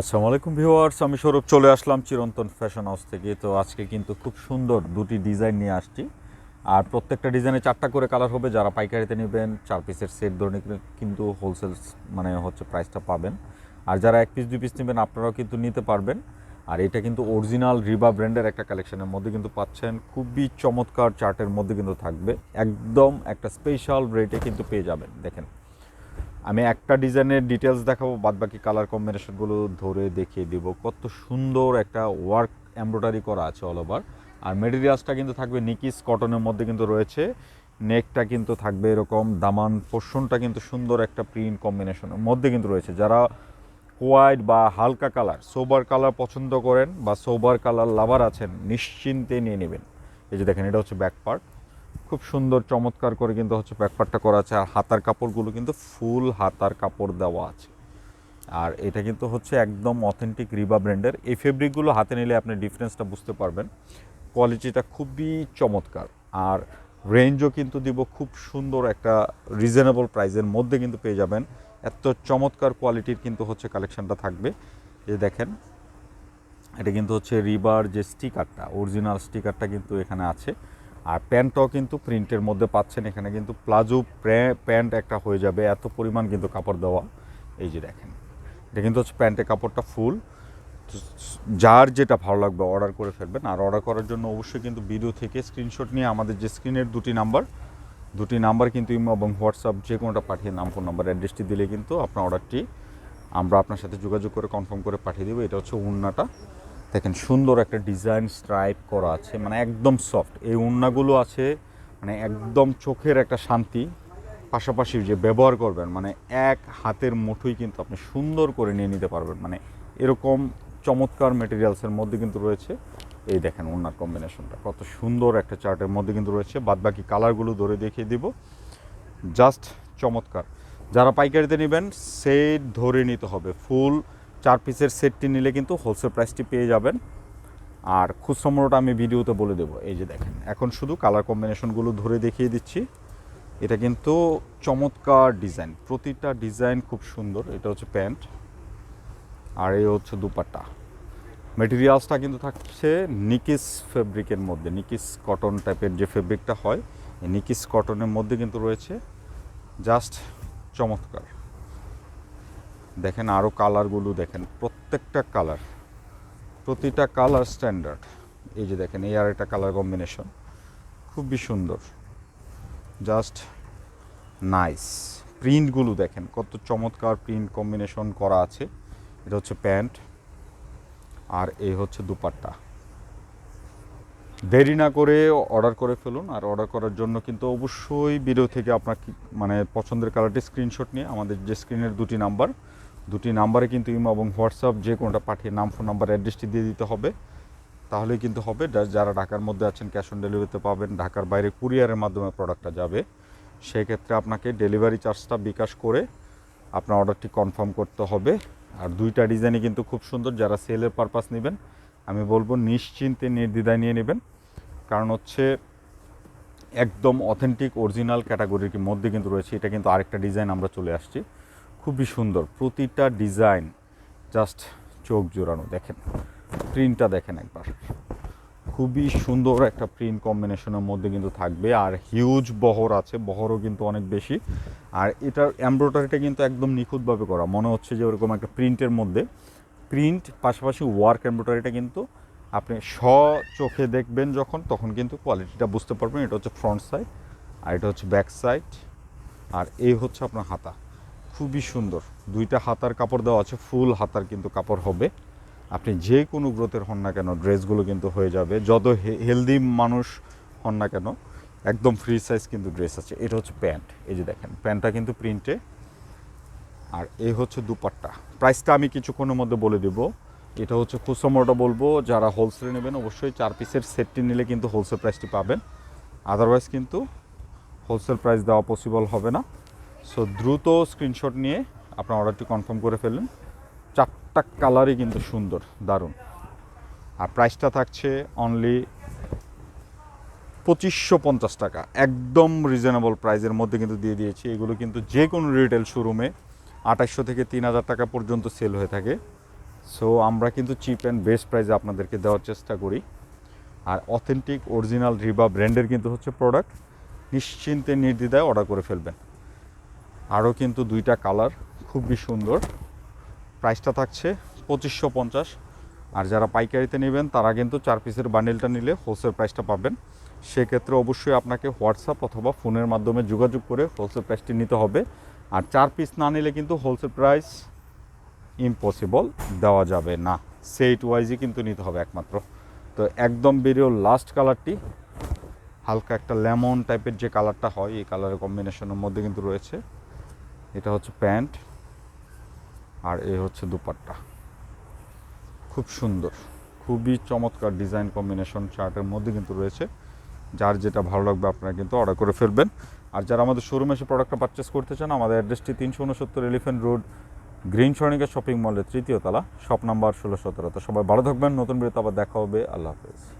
আসসালামু আলাইকুম ভিউয়ার্স, আমি সৌরভ চলে আসলাম চিরন্তন ফ্যাশন হাউস থেকে। তো আজকে কিন্তু খুব সুন্দর দুটি ডিজাইন নিয়ে আসছি। আর প্রত্যেকটা ডিজাইনে চারটা করে কালার হবে, যারা পাইকারিতে নেবেন, চার পিসের সেট ধরে কিন্তু হোলসেল মানে হচ্ছে প্রাইসটা পাবেন। আর যারা এক পিস, দুই পিস নেবেন, আপনারাও কিন্তু নিতে পারবেন। আর এটা কিন্তু অরিজিনাল রিবা ব্র্যান্ডের একটা কালেকশনের মধ্যে কিন্তু পাচ্ছেন। খুবই চমৎকার চার্টের মধ্যে কিন্তু থাকবে। একদম একটা স্পেশাল রেটে কিন্তু পেয়ে যাবেন, দেখেন। আমি একটা ডিজাইনের ডিটেলস দেখাবো বাদ বাকি কালার কম্বিনেশনগুলো ধরে দেখিয়ে দিব। কত সুন্দর একটা ওয়ার্ক এমব্রয়ডারি করা আছে অল ওভার আর মেটেরিয়ালসটা কিন্তু থাকবে নিকিস কটনের মধ্যে কিন্তু রয়েছে। নেকটা কিন্তু থাকবে এরকম, দামান পোর্শনটা কিন্তু সুন্দর একটা প্রিন্ট কম্বিনেশনের মধ্যে কিন্তু রয়েছে। যারা হোয়াইট বা হালকা কালার সোবার কালার পছন্দ করেন বা সোবার কালার লাভার আছেন, নিশ্চিন্তে নিয়ে নেবেন। এই যে দেখেন, এটা হচ্ছে ব্যাক পার্ট খুব সুন্দর, চমৎকার করে কিন্তু হচ্ছে ব্যাকপারটা করা আছে। আর হাতার কাপড়গুলো কিন্তু ফুল হাতার কাপড় দেওয়া আছে। আর এটা কিন্তু হচ্ছে একদম অথেন্টিক রিবা ব্র্যান্ডের এই ফেব্রিকগুলো হাতে নিলে আপনি ডিফারেন্সটা বুঝতে পারবেন। কোয়ালিটিটা খুবই চমৎকার। আর রেঞ্জও কিন্তু দিব খুব সুন্দর একটা রিজনেবল প্রাইসের মধ্যে কিন্তু পেয়ে যাবেন। এত চমৎকার কোয়ালিটির কিন্তু হচ্ছে কালেকশনটা থাকবে। যে দেখেন, এটা কিন্তু হচ্ছে রিবার যে স্টিকারটা অরিজিনাল স্টিকারটা কিন্তু এখানে আছে। আর প্যান্টটাও কিন্তু প্রিন্টের মধ্যে পাচ্ছেন। এখানে কিন্তু প্লাজো প্যান্ট একটা হয়ে যাবে। এত পরিমাণ কিন্তু কাপড় দেওয়া। এই যে দেখেন, এটা কিন্তু হচ্ছে প্যান্টের কাপড়টা ফুল। যার যেটা ভালো লাগবে অর্ডার করে ফেলবেন। আর অর্ডার করার জন্য অবশ্যই কিন্তু ভিডিও থেকে স্ক্রিনশট নিয়ে আমাদের যে স্ক্রিনের দুটি নাম্বার দুটি নাম্বার কিন্তু ইমো এবং হোয়াটসঅ্যাপ যে কোনোটা পাঠিয়ে নাম, ফোন নাম্বার, অ্যাড্রেসটি দিলে কিন্তু আপনার অর্ডারটি আমরা আপনার সাথে যোগাযোগ করে কনফার্ম করে পাঠিয়ে দেবো। এটা হচ্ছে উন্নাটা। দেখেন, সুন্দর একটা ডিজাইন স্ট্রাইপ করা আছে মানে একদম সফট এই উন্নাগুলো আছে মানে একদম চোখের একটা শান্তি। পাশাপাশি যে ব্যবহার করবেন মানে এক হাতের মুঠোই কিন্তু আপনি সুন্দর করে নিয়ে নিতে পারবেন। মানে এরকম চমৎকার মেটেরিয়ালসের মধ্যে কিন্তু রয়েছে। এই দেখেন ওনার কম্বিনেশনটা কত সুন্দর একটা চার্টের মধ্যে কিন্তু রয়েছে। বাদ বাকি কালারগুলো ধরে দেখিয়ে দিব। জাস্ট চমৎকার। যারা পাইকারিতে নেবেন সেট ধরে নিতে হবে ফুল চার পিসের সেটটি নিলে কিন্তু হোলসেল প্রাইসটি পেয়ে যাবেন। আর খুচরা মূল্যটা আমি ভিডিওতে বলে দেবো। এই যে দেখেন, এখন শুধু কালার কম্বিনেশনগুলো ধরে দেখিয়ে দিচ্ছি। এটা কিন্তু চমৎকার ডিজাইন প্রতিটা ডিজাইন খুব সুন্দর। এটা হচ্ছে প্যান্ট। আর এই হচ্ছে দুপাট্টা। মেটেরিয়ালসটা কিন্তু থাকছে নিকিস ফেব্রিকের মধ্যে। নিকিস কটন টাইপের যে ফেব্রিকটা হয় নিকিস কটনের মধ্যে কিন্তু রয়েছে। জাস্ট চমৎকার। দেখেন আরও কালারগুলো দেখেন, প্রত্যেকটা কালার, প্রতিটা কালার স্ট্যান্ডার্ড। এই যে দেখেন, এই আর একটা কালার কম্বিনেশন, খুবই সুন্দর। Just nice. প্রিন্টগুলো দেখেন, কত চমৎকার প্রিন্ট কম্বিনেশন করা আছে। এটা হচ্ছে প্যান্ট, আর এই হচ্ছে দুপাট্টা। দেরি না করে অর্ডার করে ফেলুন, আর অর্ডার করার জন্য কিন্তু অবশ্যই ভিডিও থেকে আপনার মানে পছন্দের কালারটি স্ক্রিনশট নিয়ে আমাদের যে স্ক্রিনের দুটি নাম্বার দুটি নাম্বারে কিন্তু ইমো এবং হোয়াটসঅ্যাপ, যে কোনোটা পাঠিয়ে নাম, ফোন নাম্বার, অ্যাড্রেসটি দিয়ে দিতে হবে। তাহলেই কিন্তু হবে যারা ঢাকার মধ্যে আছেন, ক্যাশ অন ডেলিভারিতে পাবেন, ঢাকার বাইরে কুরিয়ারের মাধ্যমে প্রোডাক্টটা যাবে। সেক্ষেত্রে আপনাকে ডেলিভারি চার্জটা বিকাশ করে আপনার অর্ডারটি কনফার্ম করতে হবে। আর দুইটা ডিজাইনই কিন্তু খুব সুন্দর, যারা সেলের পারপাস নেবেন, আমি বলব নিশ্চিন্তে নির্দ্বিধায় নিয়ে নেবেন। কারণ হচ্ছে একদম অথেন্টিক, অরিজিনাল ক্যাটাগরির মধ্যে কিন্তু রয়েছে। এটা কিন্তু আরেকটা ডিজাইন আমরা চলে আসছি। খুবই সুন্দর। প্রতিটা ডিজাইন জাস্ট চোখ জোড়ানো, দেখেন। প্রিন্টটা দেখেন একবার। খুবই সুন্দর একটা প্রিন্ট কম্বিনেশনের মধ্যে কিন্তু থাকবে। আর হিউজ বহর আছে, বহরও কিন্তু অনেক বেশি। আর এটার এমব্রয়ডারিটা কিন্তু একদম নিখুঁতভাবে করা। মনে হচ্ছে যে ওরকম একটা প্রিন্টের মধ্যে। প্রিন্ট পাশাপাশি ওয়ার্ক এমব্রয়ডারিটা কিন্তু আপনি স চোখে দেখবেন যখন, তখন কিন্তু কোয়ালিটিটা বুঝতে পারবেন। এটা হচ্ছে ফ্রন্ট সাইড আর এটা হচ্ছে ব্যাক সাইড। আর এই হচ্ছে আপনার হাতা। খুবই সুন্দর। দুইটা হাতার কাপড় দেওয়া আছে, ফুল হাতার কিন্তু কাপড় হবে। আপনি যে কোনো গ্রোথের হন না কেন, ড্রেসগুলো কিন্তু হয়ে যাবে। যত হেলদি মানুষ হন না কেন, একদম ফ্রি সাইজ কিন্তু ড্রেস আছে। এটা হচ্ছে প্যান্ট। এই যে দেখেন, প্যান্টটা কিন্তু প্রিন্টে আর এই হচ্ছে দুপাট্টা। প্রাইসটা আমি কিছুক্ষণের মধ্যে বলে দেবো। এটা হচ্ছে খুচরোটা বলব। যারা হোলসেলে নেবেন, অবশ্যই চার পিসের সেটটি নিলে কিন্তু হোলসেল প্রাইসটি পাবেন। আদারওয়াইজ কিন্তু হোলসেল প্রাইস দেওয়া পসিবল হবে না। সো দ্রুত স্ক্রিনশট নিয়ে আপনার অর্ডারটি কনফার্ম করে ফেলুন চারটা কালারই কিন্তু সুন্দর, দারুণ। আর প্রাইসটা থাকছে অনলি পঁচিশশো পঞ্চাশ টাকা। একদম রিজনেবল প্রাইসের মধ্যে কিন্তু দিয়ে দিয়েছি। এগুলো কিন্তু যে কোনো রিটেল শোরুমে আঠাশশো থেকে তিন হাজার টাকা পর্যন্ত সেল হয়ে থাকে। সো আমরা কিন্তু চিপ অ্যান্ড বেস্ট প্রাইসে আপনাদেরকে দেওয়ার চেষ্টা করি। আর অথেন্টিক অরিজিনাল রিবা ব্র্যান্ডের কিন্তু হচ্ছে প্রোডাক্ট নিশ্চিন্তে নির্দ্বিধায় অর্ডার করে ফেলবেন। আরও কিন্তু দুইটা কালার খুবই সুন্দর। প্রাইসটা থাকছে পঁচিশশো পঞ্চাশ। আর যারা পাইকারিতে নেবেন, তারা কিন্তু চার পিসের বান্ডেলটা নিলে হোলসেল প্রাইসটা পাবেন। সেক্ষেত্রে অবশ্যই আপনাকে হোয়াটসঅ্যাপ অথবা ফোনের মাধ্যমে যোগাযোগ করে হোলসেল প্রাইসটি নিতে হবে। আর চার পিস না নিলে কিন্তু হোলসেল প্রাইস ইম্পসিবল দেওয়া যাবে না। সেট ওয়াইজই কিন্তু নিতে হবে একমাত্র। তো একদম বেরিয়েও লাস্ট কালারটি হালকা একটা লেমন টাইপের যে কালারটা হয়, এই কালারের কম্বিনেশনের মধ্যে কিন্তু রয়েছে। এটা হচ্ছে প্যান্ট আর এ হচ্ছে দুপাট্টা। খুব সুন্দর, খুবই চমৎকার ডিজাইন কম্বিনেশন চার্টের মধ্যে কিন্তু রয়েছে। যার যেটা ভালো লাগবে আপনারা কিন্তু অর্ডার করে ফেলবেন। আর যারা আমাদের শোরুমে এসে প্রোডাক্টটা পারচেস করতে চান, আমাদের অ্যাড্রেসটি তিনশো উনসত্তর elephant road green Swarnika shopping মলের তৃতীয় তলা শপ নাম্বার ষোলো সতেরো। তো সবাই ভালো থাকবেন, নতুন বিরতি আবার দেখা হবে। আল্লাহ হাফেজ।